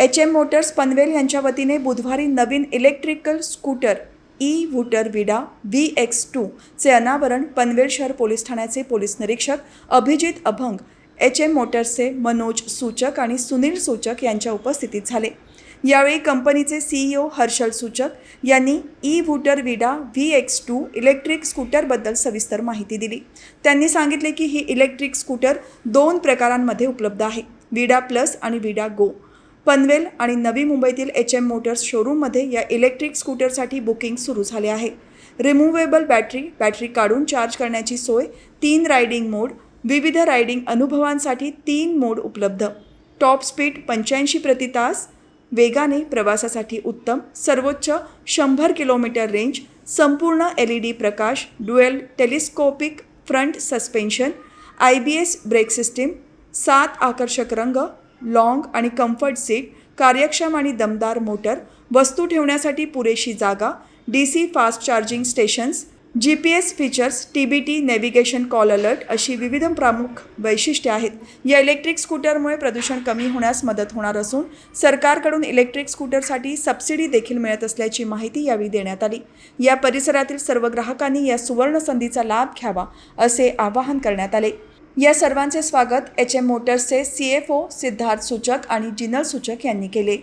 H M Motors Panvel यांच्या वतीने बुधवारी नवीन electrical scooter E Vutor Vida V X टूचे अनावरण पनवेल शहर पोलीस ठाण्याचे पोलीस निरीक्षक अभिजित अभंग एच एम मोटर्सचे मनोज सूचक आणि सुनील सूचक यांच्या उपस्थितीत झाले. यावेळी कंपनीचे सीईओ हर्षल सूचक यांनी E Vutor Vida V X two electric स्कूटरबद्दल सविस्तर माहिती दिली. त्यांनी सांगितले की ही इलेक्ट्रिक स्कूटर दोन प्रकारांमध्ये उपलब्ध आहे. विडा प्लस आणि विडा गो. पनवेल आणि नवी मुंबईतील एच एम मोटर्स शोरूममध्ये या इलेक्ट्रिक स्कूटरसाठी बुकिंग सुरू झाले आहे. रिमूवेबल बॅटरी बॅटरी काढून चार्ज करण्याची सोय तीन रायडिंग मोड विविध रायडिंग अनुभवांसाठी तीन मोड उपलब्ध. टॉप स्पीड पंच्याऐंशी प्रति तास वेगाने प्रवासासाठी उत्तम सर्वोच्च शंभर किलोमीटर रेंज संपूर्ण L E D Prakash dual telescopic front suspension I B S brake system सात आकर्षक रंग लाँग आणि कम्फर्ट सीट कार्यक्षम आणि दमदार मोटर वस्तू ठेवण्यासाठी पुरेशी जागा D C fast charging stations G P S features T B T navigation call alert अशी विविध प्रमुख वैशिष्ट्ये आहेत. या इलेक्ट्रिक स्कूटरमुळे प्रदूषण कमी होण्यास मदत होणार असून सरकारकडून इलेक्ट्रिक स्कूटरसाठी सबसिडी देखील मिळत असल्याची माहिती यावेळी देण्यात आली. या परिसरातील सर्व ग्राहकांनी या सुवर्ण संधीचा लाभ घ्यावा असे आवाहन करण्यात आले. या सर्वांचे स्वागत H M मोटर्सचे C F O Siddharth Suchak आणि जिनल सूचक यांनी केले.